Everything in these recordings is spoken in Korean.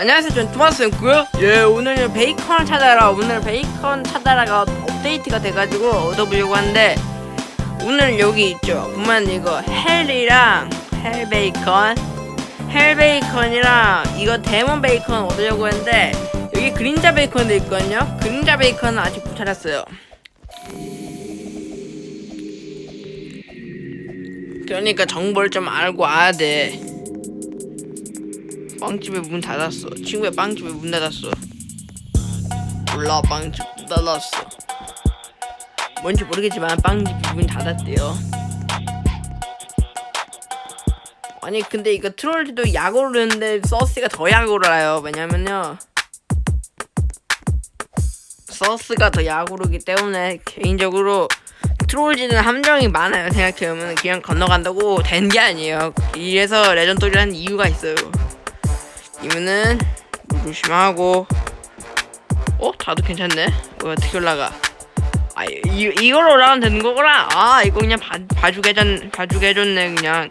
안녕하세요. 전 토마스였고요. 예 오늘은 베이컨 찾아라. 오늘 베이컨 찾아라가 업데이트가 돼가지고 얻어보려고 하는데 오늘 여기 있죠. 보면 이거 헬이랑 헬 베이컨 헬 베이컨이랑 이거 데몬 베이컨 얻으려고 했는데 여기 그림자 베이컨도 있거든요. 그림자 베이컨은 아직 못 찾았어요. 그러니까 정보를 좀 알고 와야 돼 빵집에 문 닫았어. 친구야 빵집에 문 닫았어. 몰라 빵집 문 닫았어. 뭔지 모르겠지만 빵집 문 닫았대요. 아니 근데 이거 트롤즈도 약오르는데 서스가 더 약오르요. 왜냐면요. 서스가 더 약오르기 때문에 개인적으로 트롤즈는 함정이 많아요. 생각해보면 그냥 건너간다고 된 게 아니에요. 이래서 한 이유가 있어요. 이면은 조심하고 어? 다도 괜찮네 뭐 어떻게 올라가 아 이, 이걸로 올라가면 되는 거구나 아 이거 그냥 봐, 봐주게 해줬 봐주게 해줬네 그냥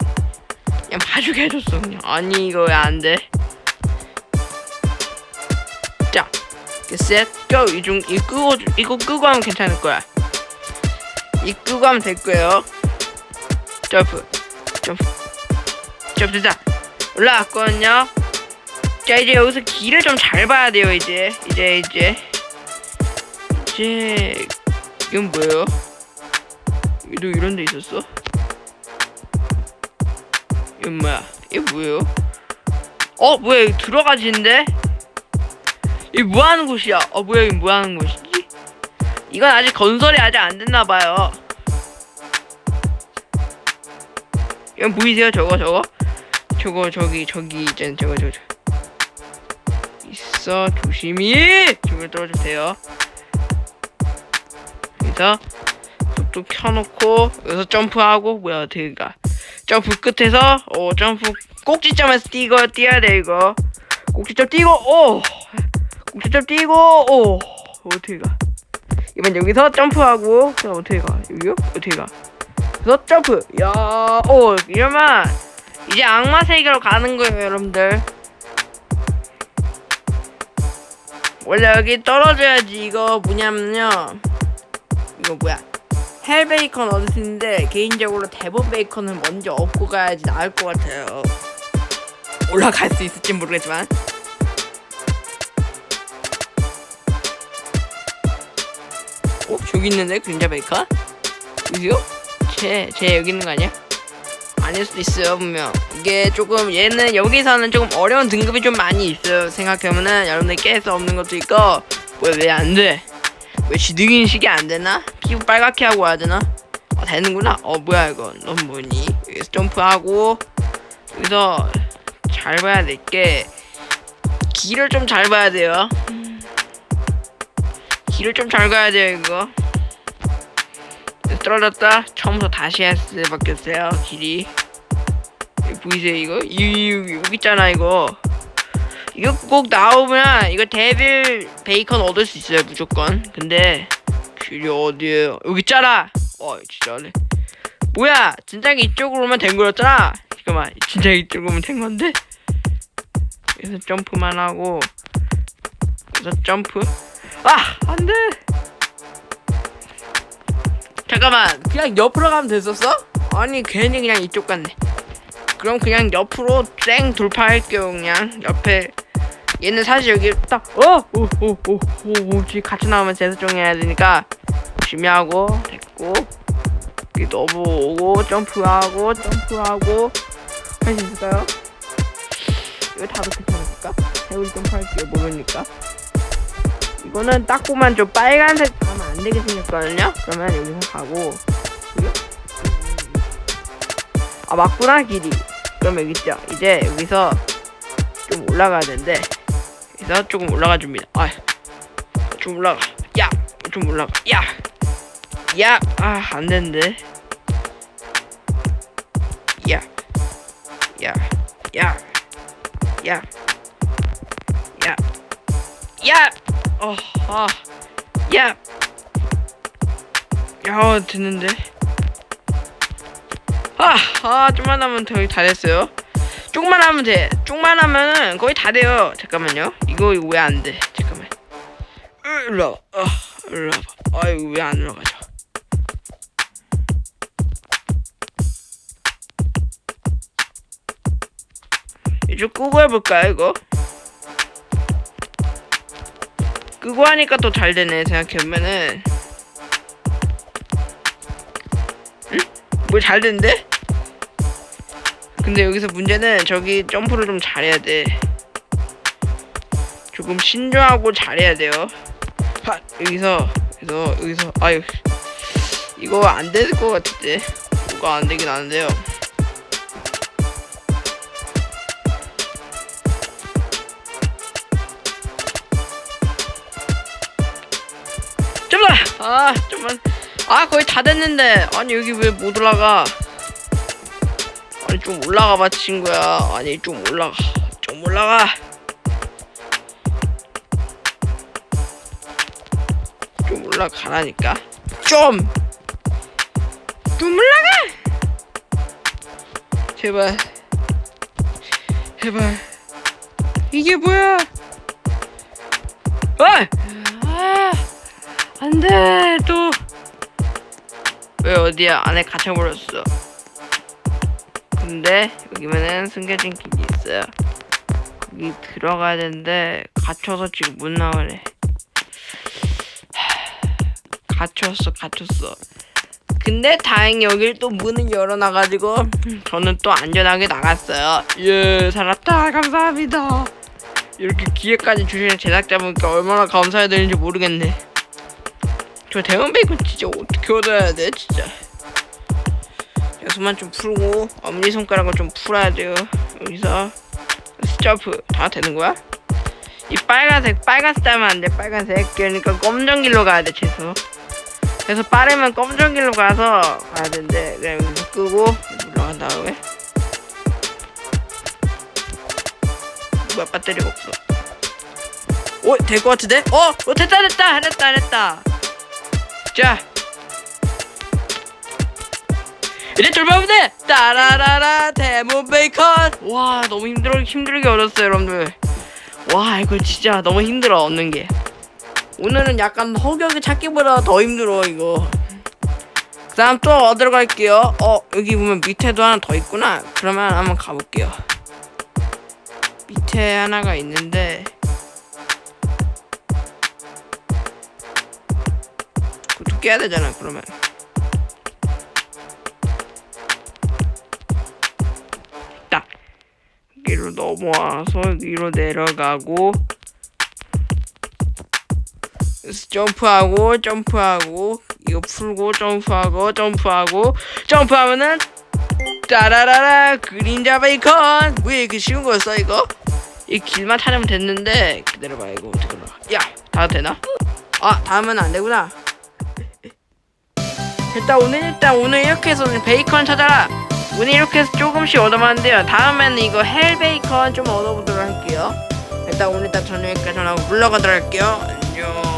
그냥 봐주게 해줬어 그냥 아니 이거 왜 안돼 자 셋go 이중 이 끄고 이거 끄고 하면 괜찮을 거야 이 끄고 하면 될 거예요 점프 점프 점프 자 올라왔거든요 자 이제 여기서 길을 좀 잘 봐야 돼요 이제 이제 이제 이제 이건 뭐예요? 여기도 이런 데 있었어? 이건 뭐야? 이게 뭐예요? 어 뭐야 여기 들어가지는데? 이게 뭐 하는 곳이야? 어 뭐야 여기 뭐 하는 곳이지? 이건 아직 건설이 아직 안 됐나 봐요 이건 보이세요 저거 저거? 저거 저기 저기 있잖아 저거 저거. 있어. 조심히. 떨어지면 돼요. 여기서 또 켜놓고 여기서 점프하고 뭐야 어디가. 점프 끝에서 어 점프 꼭지점에서 뛰고 뛰어야 돼 이거. 꼭지점 뛰고 오! 꼭지점 뛰고 오! 어떻게 가. 이번 여기서 점프하고 그럼 어떻게 가? 여기요? 어떻게 가? 그래서 점프. 야오 이러면 이제 악마 세계로 가는 거예요 여러분들 원래 여기 떨어져야지 이거 뭐냐면요 이거 뭐야 헬 베이컨 얻을 수 있는데 개인적으로 대본 베이컨을 먼저 얻고 가야지 나을 것 같아요 올라갈 수 있을지 모르겠지만 어? 저기 있는데 그림자 베이컨? 여기요? 쟤, 쟤 여기 있는 거 아니야? 아닐 수도 있어요 분명. 이게 조금 얘는 여기서는 조금 어려운 등급이 좀 많이 있어요. 생각해보면은 여러분들 깰 수 없는 것도 있고. 왜 왜 안돼? 왜 지능인식이 안되나? 피부 빨갛게 하고 와야 되나? 어 되는구나. 어 뭐야 이거. 넌 뭐니? 여기서 점프하고. 여기서 잘 봐야 될 게 길을 좀 잘 봐야 돼요. 길을 좀 잘 가야 돼요 이거. 떨어졌다. 처음부터 다시 할 수밖에 없어요 길이 보이세요 이거? 이, 여기, 있잖아 이거. 이거 꼭 나오면 이거 데빌 베이컨 얻을 수 있어요 무조건. 근데 길이 어디에요 여기 있잖아. 어 진짜네 뭐야? 진작에 이쪽으로 오면 된 거였잖아. 잠깐만 진작에 이쪽으로 오면 된 건데? 그래서 점프만 하고 그래서 점프. 아 안돼! 잠깐만 그냥 옆으로 가면 됐었어? 아니 괜히 그냥 이쪽 갔네 그럼 그냥 옆으로 쌩 돌파할게요 그냥 옆에 얘는 사실 여기 딱 어! 오오오오오 같이 나오면 재설정해야 되니까 조심히 하고 됐고 여기 넘어오고 점프하고 점프하고 할 수 있을까요? 이거 다도 괜찮을까? 해울 점프할게요 모르니까 이거는 딱 보면 좀 빨간색 가면 안 되게 생겼거든요. 그러면 여기서 가고 여기요? 아 맞구나 길이. 그럼 여기 있죠. 이제 여기서 좀 올라가야 되는데 여기서 조금 올라가 줍니다. 아 좀 올라가. 야, 좀 올라가. 야, 야, 아 안 되는데. 야, 야, 야, 야, 야, 야. 어, 아, 야, 야, 됐는데. 아, 아, 좀만 하면 거의 다 됐어요. 쪽만 하면 돼. 쪽만 하면은 거의 다 돼요. 잠깐만요. 이거 왜안 돼? 잠깐만. 으, 일로 와봐. 아, 일로 와봐. 아이고 왜 안 올라가죠? 이제 끄고 해볼까요 이거? 끄고 하니까 또 잘 되네 생각해보면은 응? 뭐 잘 된대? 근데 여기서 문제는 저기 점프를 좀 잘해야 돼. 조금 신중하고 잘해야 돼요. 하 여기서 여기서 여기서. 아유 이거 안 될 것 같은데. 뭐가 안 되긴 하는데요. 좀만 아 좀만 아 거의 다 됐는데. 아니 여기 왜 못 올라가 아니 좀 올라가 봐 친구야. 아니 좀 올라가. 좀 올라가. 좀 올라가라니까. 좀! 좀 올라가! 제발. 제발. 이게 뭐야? 아! 아! 안돼 또. 왜 어디야? 안에 갇혀버렸어 근데 여기면은 숨겨진 길이 있어요. 거기 들어가야 되는데 갇혀서 지금 못 나오래 하, 갇혔어 갇혔어. 근데 다행히 여길 또 문을 열어놔가지고 저는 또 안전하게 나갔어요. 예 살았다. 감사합니다. 이렇게 기회까지 주시는 제작자분께 얼마나 감사해야 되는지 모르겠네. 저 대형 베이컨 진짜 어떻게 얻어야 돼 진짜 여기서만 좀 풀고 엄지손가락을 좀 풀어야 돼요 여기서 스점프 다 되는 거야? 이 빨간색 빨간색 따면 안 돼 빨간색 그러니까 검정 길로 가야 돼 최소 그래서 빠르면 검정 길로 가서 가야 되는데 그냥 여기서 끄고 올라간 다음에 뭐야 배터리가 없어 오될것 같은데? 어! 어 됐다 됐다 됐다 됐다 자 이제 돌파하면 돼! 따라라라 데몬 베이컨! 와 너무 힘들어 힘들게 얻었어요 여러분들. 와 이거 진짜 너무 힘들어 얻는 게. 오늘은 약간 허격이 찾기보다 더 힘들어 이거. 그 다음 또 얻으러 갈게요. 어 여기 보면 밑에도 하나 더 있구나. 그러면 한번 가볼게요. 밑에 하나가 있는데. 그것도 깨야 되잖아 그러면 여기로 넘어와서 위로 내려가고 점프하고 점프하고 이거 풀고 점프하고 점프하고 점프하면은 따라라라 그림자 베이컨 왜 이렇게 쉬운 거였어 이거? 이 길만 타려면 됐는데 기다려봐 이거 어떻게 올라가 야다 되나? 아 다음은 안 되구나 일단 오늘 일단 오늘 이렇게 해서 베이컨 찾아라 오늘 이렇게 조금씩 얻어봤는데요. 다음에는 이거 헬 베이컨 좀 얻어보도록 할게요. 일단 오늘 일단 저녁 여기까지 하고 물러가도록 할게요. 안녕